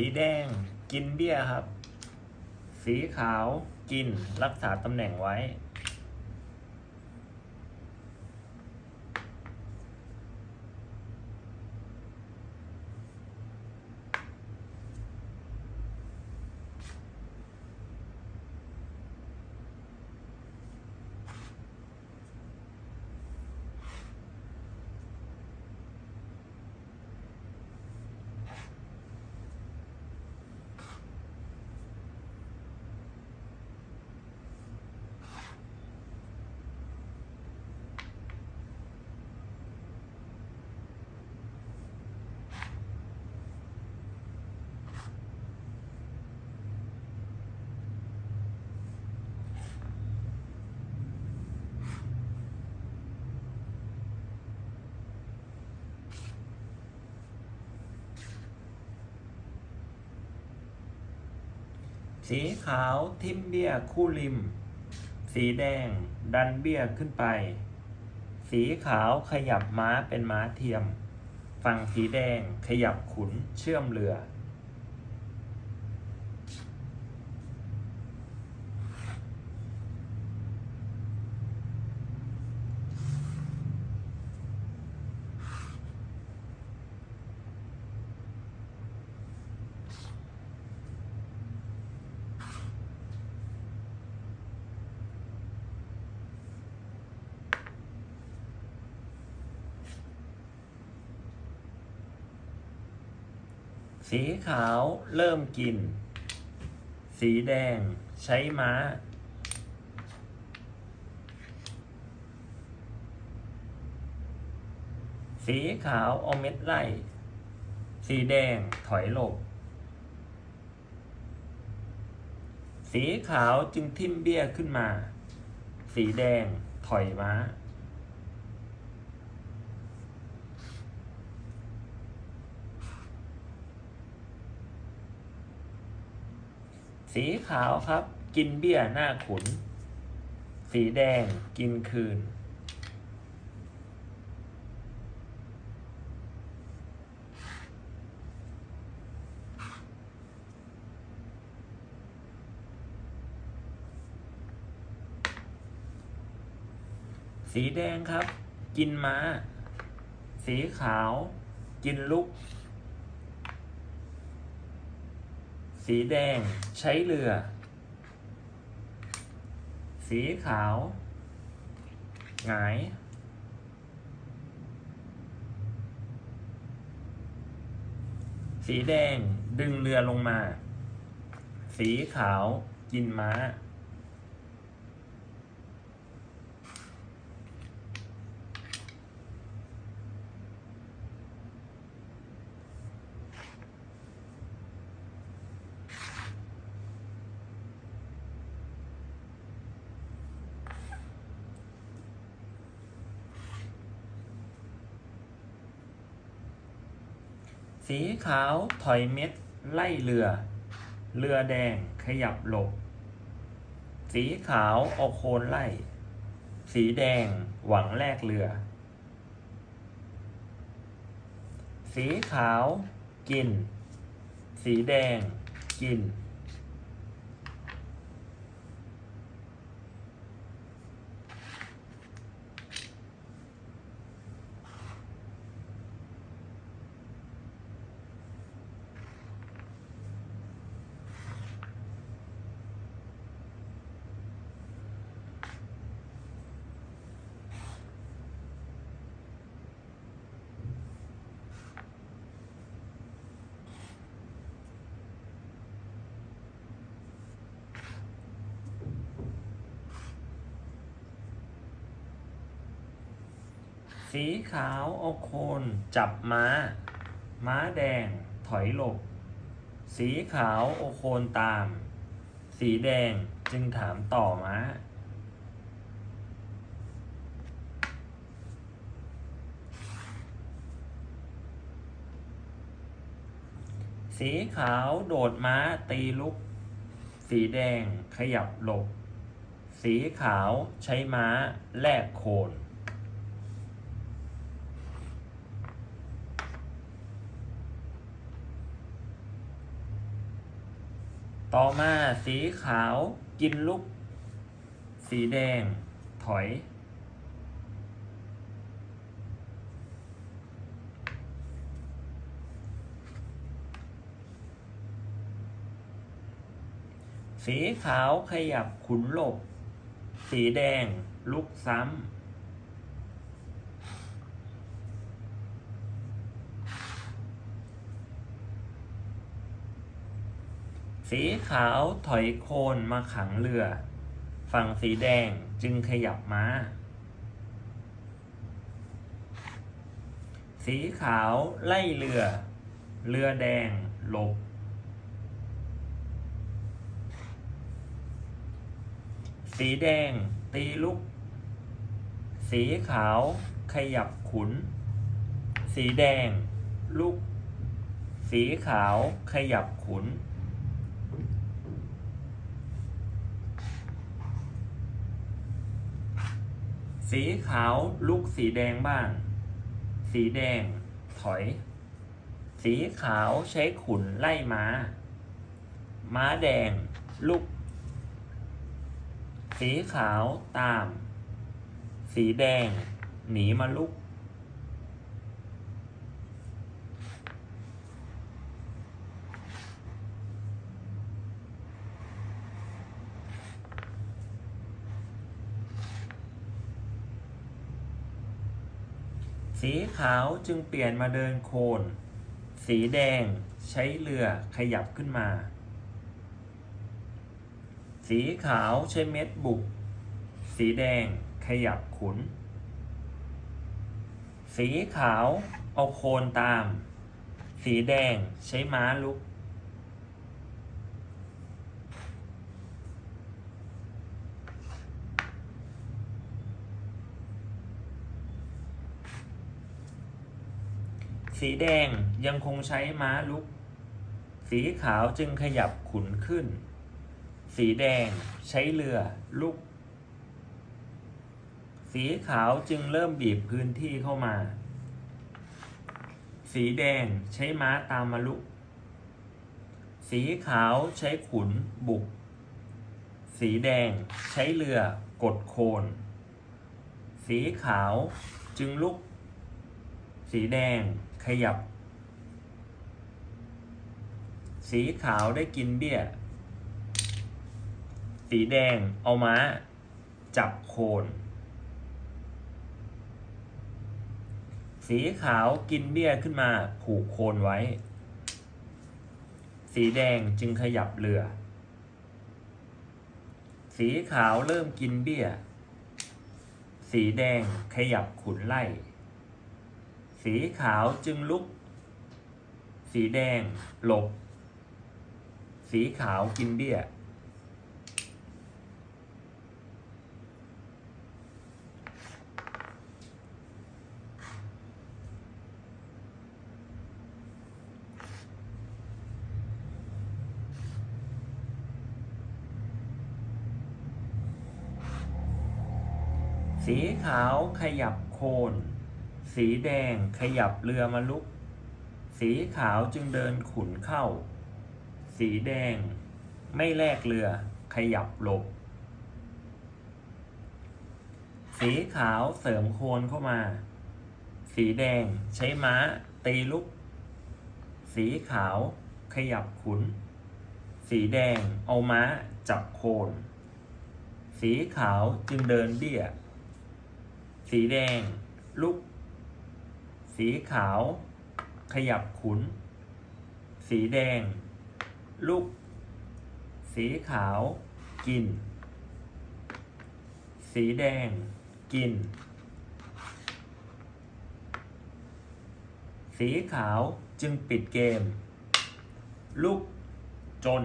สีแดงกินเบี้ยครับ สีขาวกินรักษาตำแหน่งไว้ สีขาวทิมเบี้ยคู่ริม สีแดง ดันเบี้ยขึ้นไป สีขาวขยับม้าเป็นม้าเทียม ฝั่งสีแดงขยับขุนเชื่อมเรือ สีขาวเริ่มกิน สีแดงใช้ม้า สีขาวเอาเม็ดไล่ สีแดงถอยหลบ สีขาวจึงทิ่มเบี้ยขึ้นมา สีแดงถอยม้า สีขาวครับ กินเบี้ยหน้าขุน สีแดงกินคืน สีแดงครับ กินม้า สีขาว กินลุก สีแดงใช้เรือ สีขาวหงาย สีแดงดึงเรือลงมา สีขาวกินม้า สีขาวถอยเม็ด ไล่เรือ เรือแดงขยับหลบ สีขาวเอาโคนไล่ สีแดงหวังแลกเรือ สีขาวกิน สีแดงกิน สีขาวเอาโคน จับม้า ม้าแดง ถอยหลบ สีขาวเอาโคนตาม สีแดงจึงถามต่อม้าสีขาวโดดม้าตีลุก สีแดงขยับหลบ สีขาวใช้ม้าแลกโคน ต่อมาสีขาวกินลุก สีแดง ถอย สีขาวขยับขุนหลบ สีแดงลุกซ้ำ สีขาวถอยโคนมาขังเรือ ฝั่งสีแดงจึงขยับม้า สีขาวไล่เรือ เรือแดงหลบ สีแดงตีลุก สีขาวขยับขุน สีแดงลุก สีขาวขยับขุน สีขาวลุกสีแดงบ้าง สีแดง ถอย สีขาวใช้ขุนไล่ม้า ม้าแดง ลุก สีขาวตาม สีแดง หนีมาลุก สีขาวจึงเปลี่ยนมาเดินโคน สีแดงใช้เรือขยับขึ้นมา สีขาวใช้เม็ดบุก สีแดงขยับขุน สีขาวเอาโคนตาม สีแดงใช้ม้าลุก สีแดงยังคงใช้ม้าลุก สีขาวจึงขยับขุนขึ้น สีแดงใช้เรือลุก สีขาวจึงเริ่มบีบพื้นที่เข้ามา สีแดงใช้ม้าตามมาลุก สีขาวใช้ขุนบุก สีแดงใช้เรือกดโคน สีขาวจึงลุก สีแดง ขยับ สีขาวได้กินเบี้ย สีแดงเอาม้า จับโคน สีขาวกินเบี้ยขึ้นมาผูกโคนไว้ สีแดงจึงขยับเรือ สีขาวเริ่มกินเบี้ย สีแดงขยับขุนไล่ สีขาวจึงลุก สีแดงหลบ สีขาวกินเบี้ย สีขาวขยับโคน สีแดงขยับเรือมาลุก สีขาวจึงเดินขุนเข้า สีแดงไม่แลกเรือขยับหลบ สีขาวเสริมโคนเข้ามา สีแดงใช้ม้าตีลุก สีขาวขยับขุน สีแดงเอาม้าจับโคน สีขาวจึงเดินเบี้ย สีแดงลุก สีขาว ขยับขุน สีแดงลุกสีขาว กิน สีแดง กิน สีขาวจึงปิดเกมลุกจน